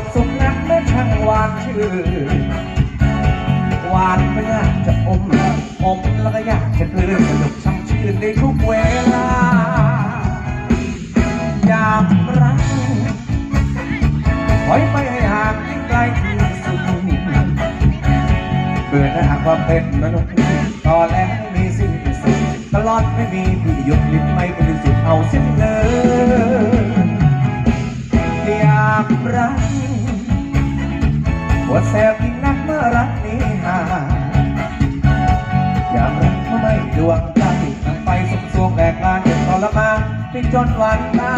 กสุขนักและช่างหวานชื่อหวานก็อยากจะอมอมแล้วก็อยากจะกลืนสนุกช่ำชื่นในทุกเวลา อยากรักถอยไปให้ห่างให้ไกลที่สุดเบื่อถ้าหากว่าเป็นมนุษย์ต่อแล้วม่มีสิ้นสุดตลอดไม่มีที่ยุดลิ้นไม่เป็นสุดเอาเส้นเลยอยากรักปวดแสบยิ่งนักเมื่อรักนี้ห่างอยากรักเมื่อไม่ดวงใจทั้งไฟสุกสวงแหลกลานเจ็บทรมานไปจนวันตา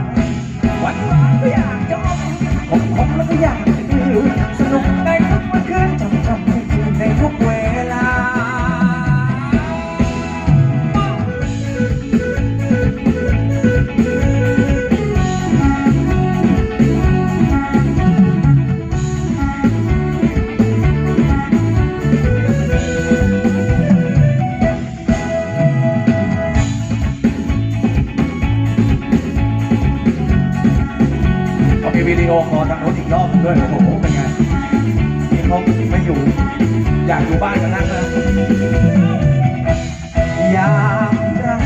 ยวันวานก็อยากจะอมผมขมแล้วก็อยากจะดื่ม มีวิดีโอคอลทางโน้นอีกรอบด้วยโอ้โหเป็นไงนี่เขาไม่อยู่ อยากอยู่บ้านกันนั่งนะอยากรัก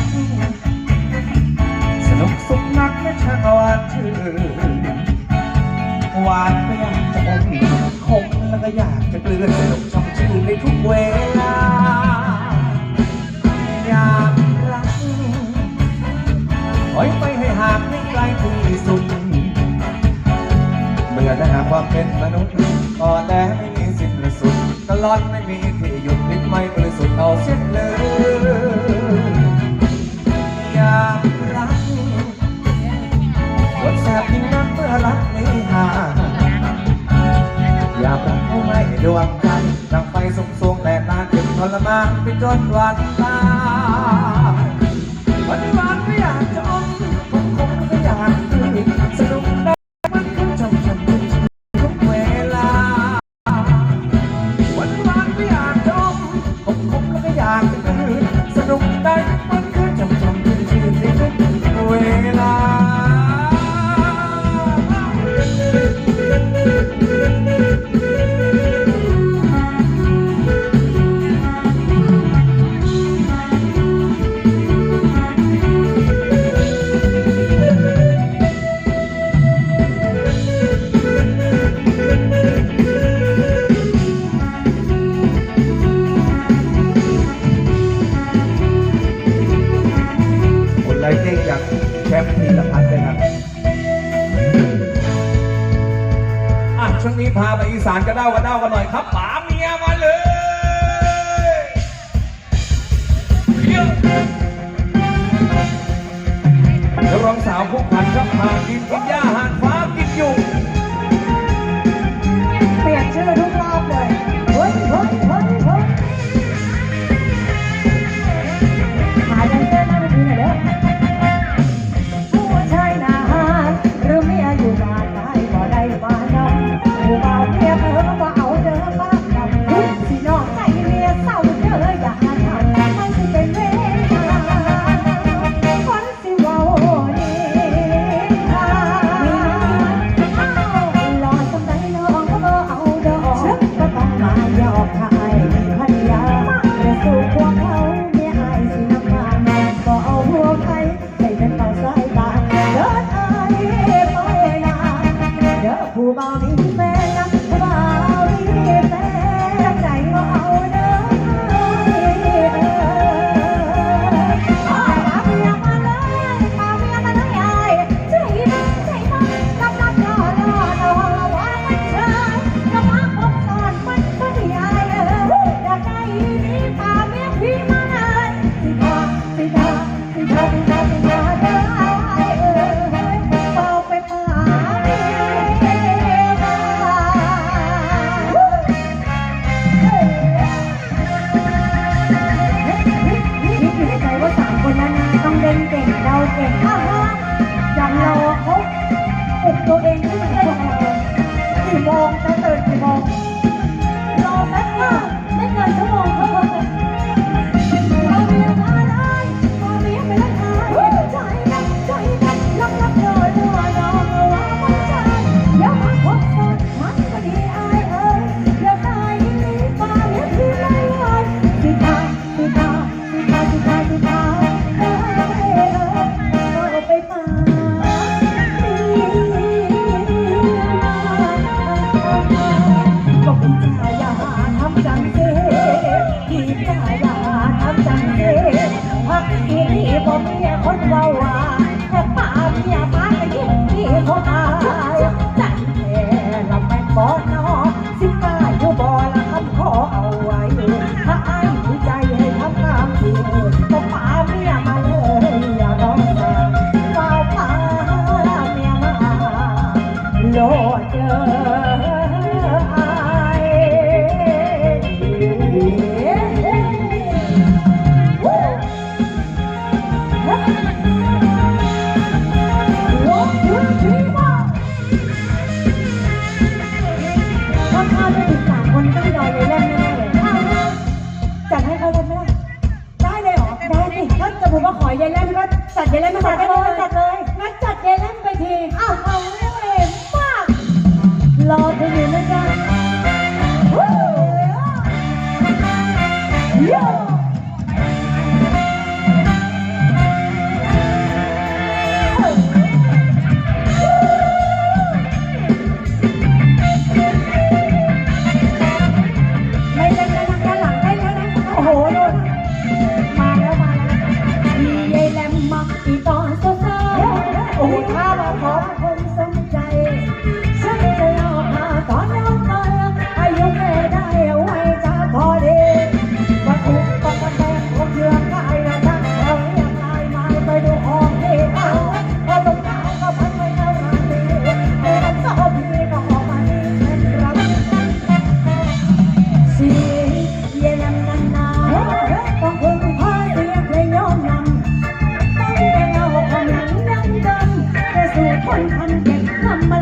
สนุกสุขนักไม่ช่างหวานชื่อหวานก็อยากจะอมคมแล้วก็อยากจะเกลืนสนุกช่ำชื่นในทุกเวลา ความเป็นมนุษย์ก็แต่ไม่มีสิ้นสุดตลอดไม่มีที่หยุดลิ้นไม่บริสุทธิ์เอาเส้นเลยอยากรักปวดแสบยิ่งนักเมื่อรักนี้ห่างอยากรักผู้ไม่ดวงใจดังไฟสุกสวงแต่นานเจ็บทรมานไปจนวันตาย ด้ากระเด้ากันหน่อยครับป๋าเมียมาเลยเดี๋ยวรองสาวพวกผันครับพากินกินหญ้าหันฟ้ากินยุง Gracias. คนทนเจ็บทำอะไร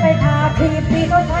ไปทาทีปีก็ใช้